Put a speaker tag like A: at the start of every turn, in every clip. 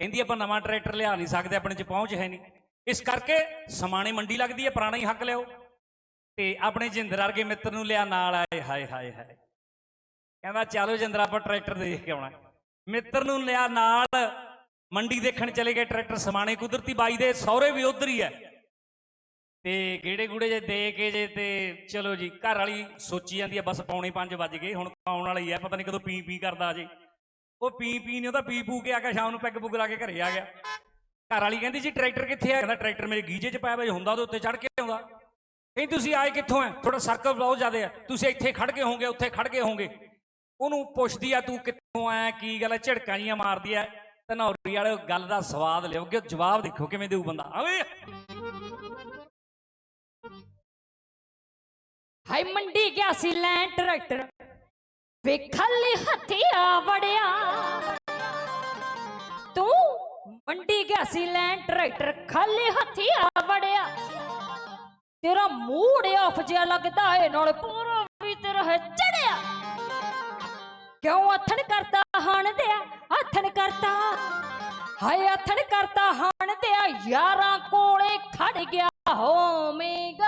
A: ਕਹਿੰਦੀ ਆਪਾਂ ਨਵਾਂ ਟਰੈਕਟਰ ਲਿਆ ਨਹੀਂ ਸਕਦੇ, ਆਪਣੇ 'ਚ ਪਹੁੰਚ ਹੈ ਨਹੀਂ। ਇਸ ਕਰਕੇ ਸਮਾਣੇ ਮੰਡੀ ਲੱਗਦੀ ਹੈ, ਪੁਰਾਣਾ ਹੀ ਹੱਕ ਲਿਓ ਤੇ ਆਪਣੇ ਜਿੰਦਰ ਵਰਗੇ ਮਿੱਤਰ ਨੂੰ ਲਿਆ ਨਾਲ ਆਏ, ਹਾਏ ਹਾਏ ਹਾਏ। ਕਹਿੰਦਾ, ਚਲੋ ਜਿੰਦਰ, ਆਪਾਂ ਟਰੈਕਟਰ ਦੇਖ ਕੇ ਆਉਣਾ। ਮਿੱਤਰ ਨੂੰ ਲਿਆ ਨਾਲ, ਮੰਡੀ ਦੇਖਣ ਚਲੇ ਗਏ ਟਰੈਕਟਰ ਸਮਾਣੇ ਕੁਦਰਤੀ ਬਾਈ ਦੇ ਸਹੁਰੇ ਵੀ ਉਧਰ ਹੀ ਹੈ। ਤੇ ਗੇੜੇ ਗੂੜੇ ਜੇ ਦੇ ਕੇ ਜੇ ਤੇ ਚਲੋ ਜੀ, ਘਰ ਵਾਲੀ ਸੋਚੀ ਜਾਂਦੀ ਆ ਬਸ ਪੌਣੇ 5 ਵੱਜ ਗਏ, ਹੁਣ ਆਉਣ ਵਾਲੀ ਹੀ ਹੈ, ਪਤਾ ਨਹੀਂ ਕਦੋਂ ਪੀ ਪੀ ਕਰਦਾ ਜੇ। ਉਹ ਪੀ ਪੀ ਨਹੀਂ ਉਹ ਪੀ ਪੂ ਕੇ ਆ ਗਿਆ ਸ਼ਾਮ ਨੂੰ ਪੈਗ ਪੁਗ ਲਾ ਕੇ ਘਰੇ ਆ ਗਿਆ। ਘਰ ਵਾਲੀ ਕਹਿੰਦੀ ਜੀ, ਟਰੈਕਟਰ ਕਿੱਥੇ ਆ? ਕਹਿੰਦਾ ਟਰੈਕਟਰ ਮੇਰੇ ਗੀਜੇ 'ਚ ਪਾਇਆ ਹੋਇਆ ਹੁੰਦਾ ਉਹਦੇ ਉੱਤੇ ਚੜ ਕੇ ਆਉਂਦਾ। ਕਹਿੰਦੀ, ਤੁਸੀਂ ਆਏ ਕਿੱਥੋਂ ਆ ਥੋੜਾ ਸਰਕਲ ਬਹੁਤ ਜ਼ਿਆਦਾ ਹੈ ਤੁਸੀਂ ਇੱਥੇ ਖੜ ਗਏ ਹੋਗੇ ਉੱਥੇ ਖੜ ਗਏ ਹੋਗੇ ਉਹਨੂੰ ਪੁੱਛਦੀ ਆ, ਤੂੰ ਕਿੱਥੋਂ ਆਇਆ ਕੀ ਗੱਲ ਹੈ ਝੜਕਾਂ ਜੀਆਂ ਮਾਰਦੀ ਆ ਧਨੌਰੀ ਵਾਲੇ ਗੱਲ ਦਾ ਸਵਾਦ ਲਿਓਗੇ ਜਵਾਬ ਦੇਖੋ, ਕਿਵੇਂ ਦੇਊ ਬੰਦਾ। ਆਵੇ।
B: ਹਾਈ ਮੰਡੀ ਗਿਆ ਸੀ ਲੈਣ ਟਰੈਕਟਰ। ਵੇ ਖਾਲੀ ਹੱਥੀ ਵੜਿਆ। ਤੂੰ ਮੰਡੀ ਗਿਆ ਸੀ ਲੈਣ, ਟਰੈਕਟਰ ਖਾਲੀ ਹੱਥੀ ਵੜਿਆ। ਤੇਰਾ ਮੂਡ ਆਫ ਜਿਹਾ ਲੱਗਦਾ ਏ, ਨਾਲ ਪੂਰਾ ਵੀ ਤੇਰਾ ਹੈ ਚੜਿਆ। ਕਿਉਂ ਆਥਣ ਕਰਤਾ ਹਣ ਦਿਆ ਹੱਥਣ ਕਰਤਾ? ਹਾਏ ਹੱਥਣ ਕਰਤਾ ਹਣ ਦਿਆ, ਯਾਰਾਂ ਕੋਲੇ ਖੜ ਗਿਆ ਹੋਵੇਗਾ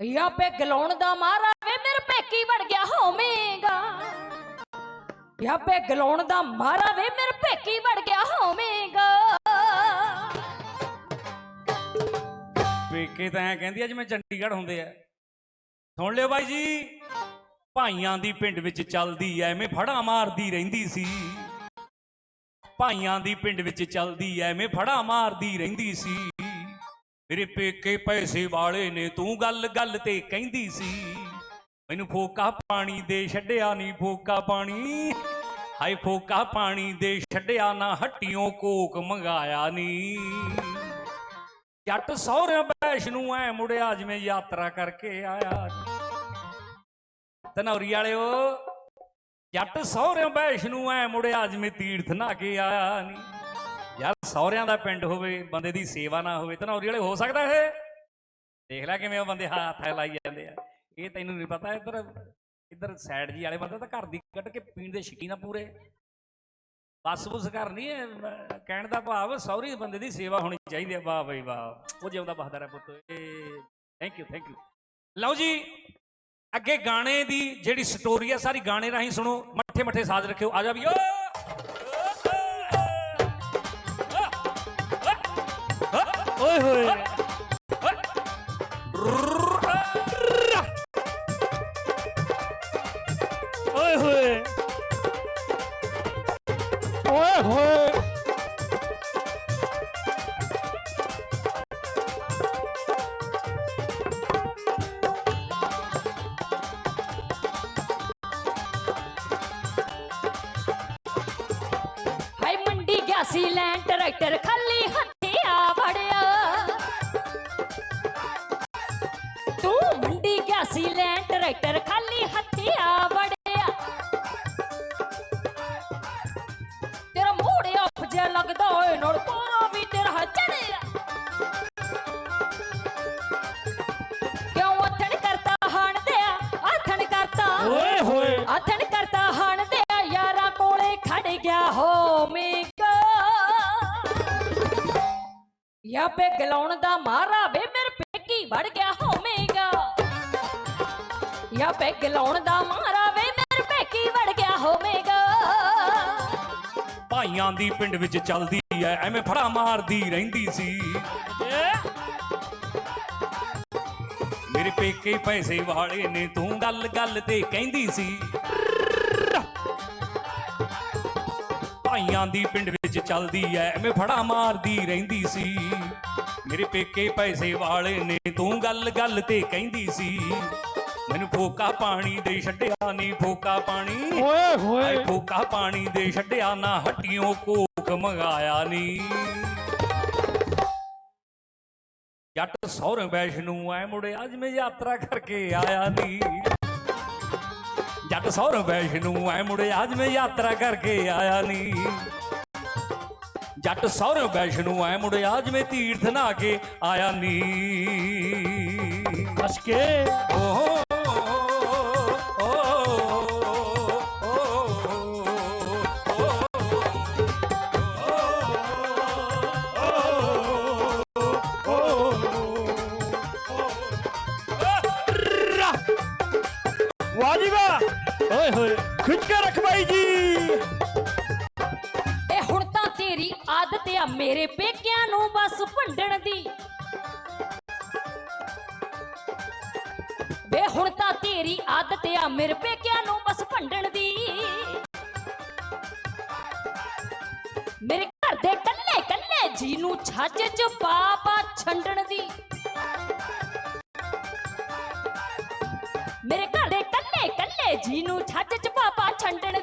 B: ਯਾ ਪੇ ਗਲਾਉਣ ਦਾ ਮਾਰਾ ਵੇ ਮੇਰੇ ਪੇਕੀ ਵੜ ਗਿਆ ਹੋਵੇਗਾ। ਯਾ ਪੇ ਗਲਾਉਣ ਦਾ ਮਾਰਾ ਵੇ ਮੇਰੇ ਪੇਕੀ ਵੜ ਗਿਆ ਹੋਵੇਗਾ।
A: ਵੇਖੇ ਤਾਂ ਐ ਕਹਿੰਦੀ ਆ ਜਿਵੇਂ ਚੰਡੀਗੜ੍ਹ ਹੁੰਦੇ ਆ। ਸੁਣ ਲਿਓ ਬਾਈ ਜੀ, ਭਾਈਆਂ ਦੀ ਪਿੰਡ ਵਿੱਚ ਚੱਲਦੀ ਐਵੇਂ ਫੜਾ ਮਾਰਦੀ ਰਹਿੰਦੀ ਸੀ। ਭਾਈਆਂ ਦੀ ਪਿੰਡ ਵਿੱਚ ਚੱਲਦੀ ਐਵੇਂ ਫੜਾ ਮਾਰਦੀ ਰਹਿੰਦੀ ਸੀ। ਮੇਰੇ ਪੇਕੇ ਪੈਸੇ ਵਾਲੇ ਨੇ ਤੂੰ ਗੱਲ ਗੱਲ ਤੇ ਕਹਿੰਦੀ ਸੀ। ਮੈਨੂੰ ਫੋਕਾ ਪਾਣੀ ਦੇ ਛੱਡਿਆ ਨਹੀਂ ਫੋਕਾ ਪਾਣੀ। ਹਾਏ ਫੋਕਾ ਪਾਣੀ ਦੇ ਛੱਡਿਆ ਨਾ ਹੱਟੀਆਂ ਕੋਕ ਮੰਗਾਇਆ ਨਹੀਂ ਜੱਟ ਸਹੁਰਿਆਂ ਬੈਸ਼ ਨੂੰ ਐ ਮੁੜਿਆ ਜਿਵੇਂ ਯਾਤਰਾ ਕਰਕੇ ਆਇਆ ਧਨੌਰੀ ਵਾਲਿਓ, ਜੱਟ ਸਹੁਰਿਆਂ ਬੈਸ਼ ਨੂੰ ਐ ਮੁੜਿਆ ਜਿਵੇਂ ਤੀਰਥ ਨਾ ਕੇ ਆਇਆ ਨਹੀਂ ਯਾਰ ਸਹੁਰਿਆਂ ਦਾ ਪਿੰਡ ਹੋਵੇ ਬੰਦੇ ਦੀ ਸੇਵਾ ਨਾ ਹੋਵੇ ਧਨੌਰੀ ਵਾਲੇ ਹੋ ਸਕਦਾ ਇਹ? ਦੇਖ ਲੈ ਕਿਵੇਂ ਉਹ ਬੰਦੇ ਹੱਥ ਲਾਈ ਜਾਂਦੇ ਆ। ਇਹ ਤੈਨੂੰ ਨਹੀਂ ਪਤਾ ਇੱਧਰ ਇੱਧਰ ਸਾਈਡ ਜੀ ਵਾਲੇ ਬੰਦੇ ਤਾਂ ਘਰ ਦੀ ਕੱਢ ਕੇ ਪੀਣ ਦੇ ਸ਼ੌਕੀਨ ਆ ਪੂਰੇ। ਬਸ ਬੁਸ ਕਰ ਨਹੀਂ ਹੈ, ਕਹਿਣ ਦਾ ਭਾਵ ਸੌਰੀ ਬੰਦੇ ਦੀ ਸੇਵਾ ਹੋਣੀ ਚਾਹੀਦੀ ਹੈ ਵਾਹ ਬਈ ਵਾਹ ਉਹ ਜਿਉਂਦਾ ਬਹਾਦਰ ਹੈ ਪੁੱਤ। ਏ ਥੈਂਕ ਯੂ ਥੈਂਕ ਯੂ ਲਓ ਜੀ ਅੱਗੇ ਗਾਣੇ ਦੀ ਜਿਹੜੀ ਸਟੋਰੀ ਹੈ ਸਾਰੀ ਗਾਣੇ ਰਾਹੀਂ ਸੁਣੋ ਮੱਠੇ ਮੱਠੇ ਸਾਜ਼ ਰੱਖਿਓ। ਆ ਜਾ ਵੀ ਓ
C: ਓਏ ਹੋਏ। ਓਏ ਹੋਏ। ਓਏ ਹੋਏ।
B: ਹਾਈ ਮੰਡੀ ਗਿਆ ਸੀ ਲੈਣ ਟਰੈਕਟਰ ਖਾਲੀ ਹੱਥੀ ਵੜ ਗਿਆ ਹੋਵੇਗਾ। ਯਾ ਪੇ ਗਲਾਉਣ ਦਾ ਮਾਰਾ ਵੇ ਮੇਰੇ ਪੇਕੀ ਵੜ ਗਿਆ ਹੋਵੇਗਾ।
A: ਭਾਈਆਂ ਦੀ ਪਿੰਡ ਵਿੱਚ ਚੱਲਦੀ ਐ ਐਵੇਂ ਫੜਾ ਮਾਰਦੀ ਰਹਿੰਦੀ ਸੀ। ਮੇਰੇ ਪੇਕੇ ਪੈਸੇ ਵਾਲੇ ਨੇ ਤੂੰ ਗੱਲ ਗੱਲ ਤੇ ਕਹਿੰਦੀ ਸੀ। ਭਾਈਆਂ ਦੀ ਪਿੰਡ ਵਿੱਚ ਚੱਲਦੀ ਐ ਐਵੇਂ ਫੜਾ ਮਾਰਦੀ ਰਹਿੰਦੀ ਸੀ। ਮੇਰੇ ਪੇਕੇ ਪੈਸੇ ਵਾਲੇ ਨੇ ਤੂੰ ਗੱਲ ਗੱਲ ਤੇ ਕਹਿੰਦੀ ਸੀ। ਮੈਨੂੰ ਫੋਕਾ ਪਾਣੀ ਦੇ ਛੱਡਿਆ ਨਹੀਂ ਫੋਕਾ ਪਾਣੀ।
C: ਓਏ ਹੋਏ।
A: ਫੋਕਾ ਪਾਣੀ ਦੇ ਛੱਡਿਆ ਨਾ ਹੱਟੀਆਂ ਕੋਕ ਮੰਗਾਇਆ ਨੀ। ਜੱਟ ਸਹੁਰੇ ਵੈਸ਼ ਨੂੰ ਐ ਮੁੜੇ ਅੱਜ ਮੈਂ ਯਾਤਰਾ ਕਰਕੇ ਆਇਆ ਨੀ। ਜੱਟ ਸਹੁਰੇ ਵੈਸ਼ ਨੂੰ ਐ ਮੁੜੇ ਅੱਜ ਮੈਂ ਯਾਤਰਾ ਕਰਕੇ ਆਇਆ ਨੀ। ਜੱਟ ਸਹੁਰੇ ਵੈਸ਼ ਨੂੰ ਐ ਮੁੜੇ ਅੱਜ ਮੈਂ ਤੀਰਥ ਨਾ ਕੇ ਆਇਆ ਨੀ।
C: ਹੱਸ ਕੇ
A: ਓਹ।
B: ਮੇਰੇ ਪੇਕਿਆਂ ਨੂੰ ਬਸ ਭੰਡਣ ਦੀ। ਵੇ ਹੁਣ ਤਾਂ ਤੇਰੀ ਆਦਤ ਆ ਮੇਰੇ ਪੇਕਿਆਂ ਨੂੰ ਬਸ ਭੰਡਣ ਦੀ। ਮੇਰੇ ਘਰ ਦੇ ਕੱਲੇ ਕੱਲੇ ਜੀ ਨੂੰ ਛੱਜ ਚ ਪਾਪਾ ਛੰਡਣ ਦੀ। ਮੇਰੇ ਘਰ ਦੇ ਕੱਲੇ ਕੱਲੇ ਜੀ ਨੂੰ ਛੱਜ ਚ ਪਾਪਾ ਛੰਡਣ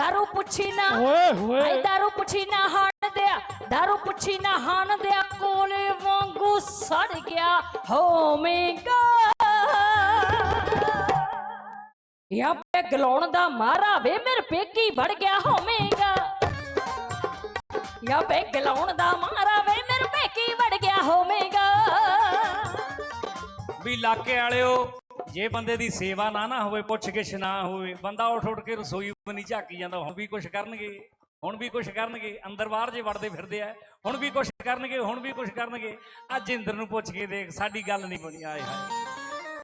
B: ਦਾਰੂ ਪੁੱਛੀ ਨਾ
C: ਓਏ
B: ਆਈ
C: ਹੋਏ
B: ਦਾਰੂ ਪੁੱਛੀ ਨਾ ਹਾਣ ਦਿਆ ਦਾਰੂ ਪੁੱਛੀ ਨਾ ਹਾਣ ਦਿਆ ਕੋਲੇ ਵਾਂਗੂ ਸੜ ਗਿਆ ਹੋਵੇਗਾ ਯਾ ਪੇ ਗਲਾਉਣ ਦਾ ਮਾਰਾ ਵੇ ਮੇਰੇ ਪੇਕੀ ਵੜ ਗਿਆ ਹੋਵੇਗਾ ਯਾ ਪੇ ਗਲਾਉਣ ਦਾ ਮਾਰਾ ਵੇ ਮੇਰੇ ਪੇਕੀ ਵੜ ਗਿਆ ਹੋਵੇਗਾ
A: ਵੀ ਇਲਾਕੇ ਵਾਲਿਓ ਜੇ ਬੰਦੇ ਦੀ ਸੇਵਾ ਨਾ ਨਾ ਹੋਵੇ, ਪੁੱਛ ਗਿਛ ਨਾ ਹੋਵੇ, ਬੰਦਾ ਉੱਠ ਉੱਠ ਕੇ ਰਸੋਈ ਬਣੀ ਝਾਕੀ ਜਾਂਦਾ, ਹੁਣ ਵੀ ਕੁਝ ਕਰਨਗੇ, ਹੁਣ ਵੀ ਕੁਝ ਕਰਨਗੇ, ਅੰਦਰ ਬਾਹਰ ਜੇ ਵੜਦੇ ਫਿਰਦੇ ਆ, ਹੁਣ ਵੀ ਕੁਝ ਕਰਨਗੇ, ਹੁਣ ਵੀ ਕੁਝ ਕਰਨਗੇ, ਆ ਜਿੰਦਰ ਨੂੰ ਪੁੱਛ ਕੇ ਦੇਖ, ਸਾਡੀ ਗੱਲ ਨਹੀਂ ਬਣੀ, ਆਏ ਹਾਏ।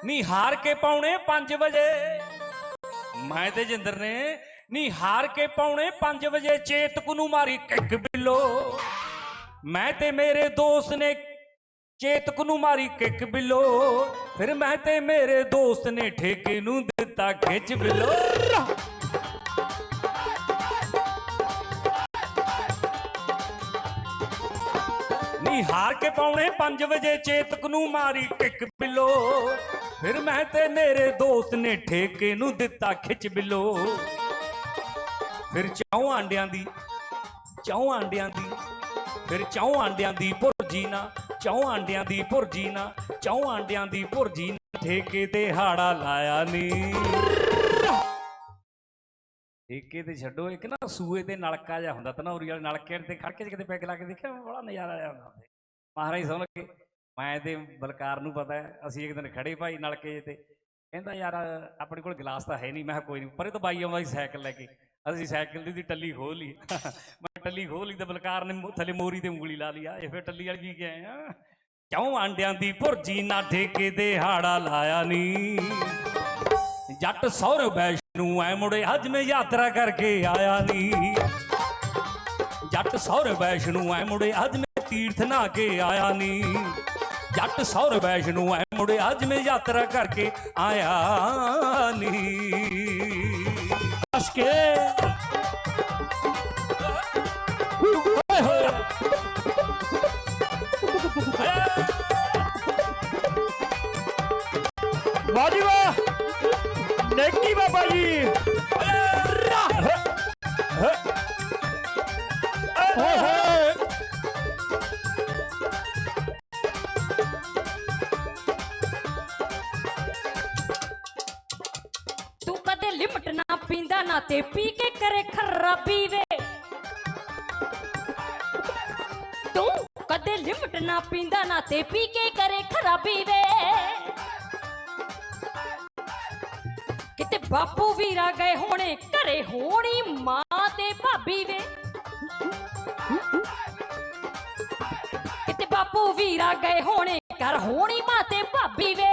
A: ਨਹੀਂ ਹਾਰ ਕੇ ਪਾਉਣੇ 5 ਵਜੇ। ਮੈਂ ਤੇ ਜਿੰਦਰ ਨੇ ਨੀ ਹਾਰ ਕੇ ਪਾਉਣੇ 5 ਵਜੇ, ਚੇਤਕ ਨੂੰ ਮਾਰੀ ਕਿੱਕ ਬਿੱਲੋ। ਮੈਂ ਤੇ ਮੇਰੇ ਦੋਸਤ ਨੇ ਚੇਤਕ ਨੂੰ ਮਾਰੀ ਕਿੱਕ ਬਿੱਲੋ, ਫਿਰ ਮੈਂ ਤੇ ਮੇਰੇ ਦੋਸਤ ਨੇ ਠੇਕੇ ਨੂੰ ਦਿੱਤਾ ਖਿੱਚ ਬਿੱਲੋ। ਨੀ ਹਾਰ ਕੇ ਪਾਉਣੇ 5 ਵਜੇ ਚੇਤਕ ਨੂੰ ਮਾਰੀ ਕਿੱਕ ਬਿੱਲੋ, ਫਿਰ ਮੈਂ ਤੇ ਮੇਰੇ ਦੋਸਤ ਨੇ ਠੇਕੇ ਨੂੰ ਦਿੱਤਾ ਖਿੱਚ ਬਿੱਲੋ। ਫਿਰ ਚੌਂ ਆਂਡਿਆਂ ਦੀ, ਚੌਂ ਆਂਡਿਆਂ ਦੀ ਫਿਰ ਚੌਂ ਆਂਡਿਆਂ ਦੀ ਭੁਰਜੀ ਨਾ, ਚੌਂ ਆਂਡਿਆਂ ਦੀ ਭੁਰਜੀ ਨਾ, ਚੌਂ ਆਂਡਿਆਂ ਦੀ ਭੁਰਜੀ ਨਾ, ਠੇਕੇ ਤੇ ਹਾੜਾ ਲਾਇਆ ਨੀ। ਠੇਕੇ ਤੇ ਛੱਡੋ, ਇੱਕ ਨਾ ਸੂਏ ਤੇ ਨਲਕਾ ਜਿਹਾ ਹੁੰਦਾ ਤਨੌਰੀ ਵਾਲੇ ਨਲਕੇ ਤੇ ਖੜਕੇ ਚ ਕਿਤੇ ਪੈਗ ਲਾ ਕੇ ਦੇਖਿਆ, ਬੜਾ ਨਜ਼ਾਰਾ ਆਇਆ ਹੁੰਦਾ ਮਹਾਰਾਜ ਸੁਣ ਕੇ, ਮੈਂ ਤੇ ਬਲਕਾਰ ਨੂੰ ਪਤਾ ਅਸੀਂ ਇੱਕ ਦਿਨ ਖੜੇ ਭਾਈ ਨਲਕੇ ਤੇ, ਕਹਿੰਦਾ, ਯਾਰ, ਆਪਣੇ ਕੋਲ ਗਲਾਸ ਤਾਂ ਹੈ ਨਹੀਂ ਮੈਂ ਕਿਹਾ, ਕੋਈ ਨਹੀਂ ਪਰੇ ਤੋਂ ਬਾਈ ਆਉਂਦਾ ਸੀ ਸਾਈਕਲ ਲੈ ਕੇ। ਅਸੀਂ ਸਾਈਕਲ ਦੀ ਟੱਲੀ ਖੋਹ ਲਈ। ਮੈਂ ਟੱਲੀ ਖੋਹ ਲਈ ਤੇ ਬਲਕਾਰ ਨੇ ਥੱਲੇ ਮੋਰੀ ਤੇ ਉਂਗਲੀ ਲਾ ਲਈ। ਆ ਇਹ ਫਿਰ ਟੱਲੀ ਵਾਲੀ ਕੀ ਗਏ ਆ ਕਿਉਂ ਆਂਡਿਆਂ ਦੀ ਭੁਰਜੀ ਨਾ ਠੇਕੇ ਤੇ ਹਾੜਾ ਲਾਇਆ ਨੀ ਜੱਟ ਸਹੁਰੇ ਬੈਸ਼ ਐ ਮੁੜੇ ਅੱਜ ਮੈਂ ਯਾਤਰਾ ਕਰਕੇ ਆਇਆ ਨੀ ਜੱਟ ਸਹੁਰੇ ਬੈਸ਼ ਨੂੰ ਐ ਮੁੜੇ ਅੱਜ ਮੈਂ ਤੀਰਥ ਨਾ ਕੇ ਆਇਆ ਨੀ ਜੱਟ ਸਹੁਰੇ ਬੈਸ਼ ਨੂੰ ਐ ਮੁੜੇ ਅੱਜ ਮੈਂ ਯਾਤਰਾ ਕਰਕੇ ਆਇਆ ਨੀ
C: ਹੱਸ
B: ਪੀਂਦਾ ਨਾ ਤੇ ਪੀ ਕੇ ਕਰੇ ਖਰਾਬੀ ਵੇ। ਤੂੰ ਕਦੇ ਲਿਮਟ ਨਾ ਪੀਂਦਾ ਨਾ ਤੇ ਪੀ ਕੇ ਕਰੇ ਖਰਾਬੀ ਵੇ। ਕਿਤੇ ਬਾਪੂ ਵੀਰਾ ਗਏ ਹੋਣੇ, ਘਰੇ ਹੋਣੀ ਮਾਂ ਤੇ ਭਾਬੀ ਵੇ। ਕਿਤੇ ਬਾਪੂ ਵੀਰਾ ਗਏ ਹੋਣੇ, ਘਰ ਹੋਣੀ ਮਾਂ ਤੇ ਭਾਬੀ ਵੇ।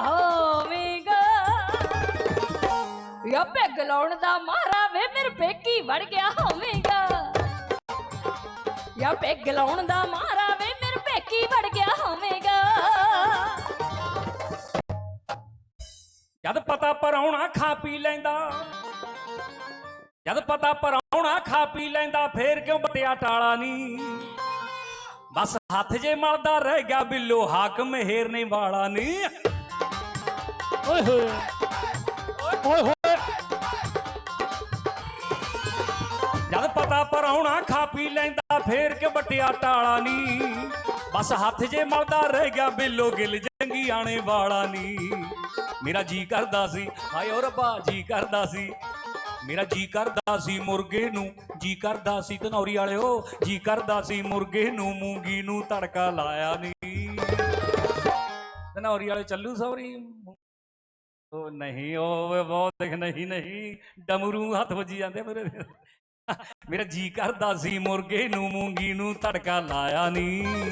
B: ਹੋਵੇਂਗਾ ਯਾ ਪੈਗ ਦਾ ਮਾਰਾ ਵੇ ਮੇਰੇ ਪੇਕੀ ਵੜ ਗਿਆ ਹੋਵੇਂਗਾ। ਯਾ ਪੈਗ ਦਾ ਮਾਰਾ ਵੇ ਮੇਰੇ ਪੇਕੀ ਵੜ ਗਿਆ ਹੋਵੇਂਗਾ।
A: ਜਦ ਪਤਾ ਪਰਾਉਣਾ ਖਾ ਪੀ ਲੈਂਦਾ, ਜਦ ਪਤਾ ਪਰਾਉਣਾ ਖਾ ਪੀ ਲੈਂਦਾ, ਫੇਰ ਕਿਉਂ ਬਟਿਆ ਟਾਲਾ ਨਹੀਂ ਬਸ ਹੱਥ ਜੇ ਮਲਦਾ ਰਹਿ ਗਿਆ ਬਿੱਲੋ ਹਾਕਮ ਹਿਰਨੇ ਵਾਲਾ ਨਹੀਂ
C: ਓਏ ਹੋਏ। ਓਏ ਹੋਏ।
A: ਜਦ ਪਤਾ ਪਰਾਉਣਾ ਖਾ ਪੀ ਲੈਂਦਾ, ਫੇਰ ਕਿ ਬਟਿਆ ਟਾਲਾ ਨਹੀਂ ਬਸ ਹੱਥ ਜੇ ਮਲਦਾ ਰਹਿ ਗਿਆ ਬਿੱਲੋ ਗਿਲ, ਜੰਗੀ ਆਣੇ ਵਾਲਾ ਨਹੀਂ ਮੇਰਾ ਜੀ ਕਰਦਾ ਸੀ, ਹਾਏ ਓ ਰੱਬਾ, ਜੀ ਕਰਦਾ ਸੀ। ਮੇਰਾ ਜੀ ਕਰਦਾ ਸੀ ਮੁਰਗੇ ਨੂੰ, ਜੀ ਕਰਦਾ ਸੀ ਧਨੌਰੀ ਵਾਲਿਓ। ਜੀ ਕਰਦਾ ਸੀ ਮੁਰਗੇ ਨੂੰ, ਮੂੰਗੀ ਨੂੰ ਤੜਕਾ ਲਾਇਆ ਨਹੀਂ ਧਨੌਰੀ ਵਾਲੇ ਚੱਲੂ ਸੌਰੀ। ਉਹ ਨਹੀਂ, ਉਹ ਬਹੁਤ ਦੇਖ, ਨਹੀਂ ਨਹੀਂ, ਡਮਰੂ ਹੱਥ ਵੱਜੀ ਜਾਂਦੇ ਮੇਰੇ। ਮੇਰਾ ਜੀ ਕਰਦਾ ਸੀ ਮੁਰਗੇ ਨੂੰ, ਮੂੰਗੀ ਨੂੰ ਤੜਕਾ ਲਾਇਆ ਨਹੀਂ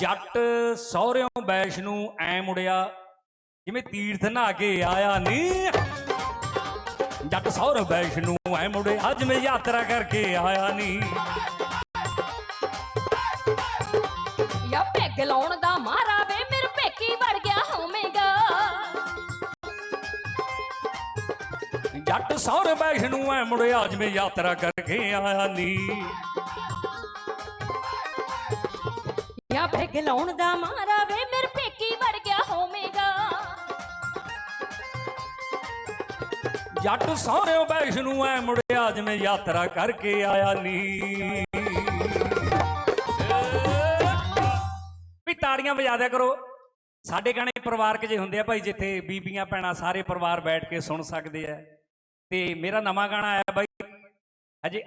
A: ਜੱਟ ਸਹੁਰਿਓਂ ਬੈਸ਼ ਨੂੰ ਐ ਮੁੜਿਆ, ਜਿਵੇਂ ਤੀਰਥ ਨਹਾ ਕੇ ਆਇਆ ਨਹੀਂ ਜੱਟ ਸਹੁਰ ਬੈਸ਼ ਨੂੰ ਐ ਮੁੜਿਆ ਜਿਵੇਂ ਯਾਤਰਾ ਕਰਕੇ ਆਇਆ ਨਹੀਂ
B: ਯਾ ਪੈਗ ਲਾਉਣ ਦਾ ਮਾਰਾ
A: ਬੈਸ਼ ਨੂੰ ਐ ਮੁੜਿਆ ਜਿਵੇਂ ਯਾਤਰਾ ਕਰਕੇ ਆਇਆ ਨਹੀਂ
B: ਯਾ ਪੈਗ ਲਾਉਣ ਦਾ ਮਾਰਾ ਵੇ ਮੇਰੇ ਪੇਕੀ ਵੜ ਗਿਆ ਹੋਵੇਗਾ।
A: ਜੱਟ ਸਹੁਰਿਓ ਬੈਸ਼ ਨੂੰ ਐ ਮੁੜਿਆ ਜਿਵੇਂ ਯਾਤਰਾ ਕਰਕੇ ਆਇਆ ਨੀ। ਵੀ ਤਾੜੀਆਂ ਵਜਾ ਦਿਆ ਕਰੋ। ਸਾਡੇ ਗਾਣੇ ਪਰਿਵਾਰਕ ਜੇ ਹੁੰਦੇ ਆ ਭਾਈ ਜਿੱਥੇ ਬੀਬੀਆਂ ਭੈਣਾਂ ਸਾਰੇ ਪਰਿਵਾਰ ਬੈਠ ਕੇ ਸੁਣ ਸਕਦੇ ਆ। ਤੇ ਮੇਰਾ ਨਵਾਂ ਗਾਣਾ ਆਇਆ ਬਾਈ। ਹਜੇ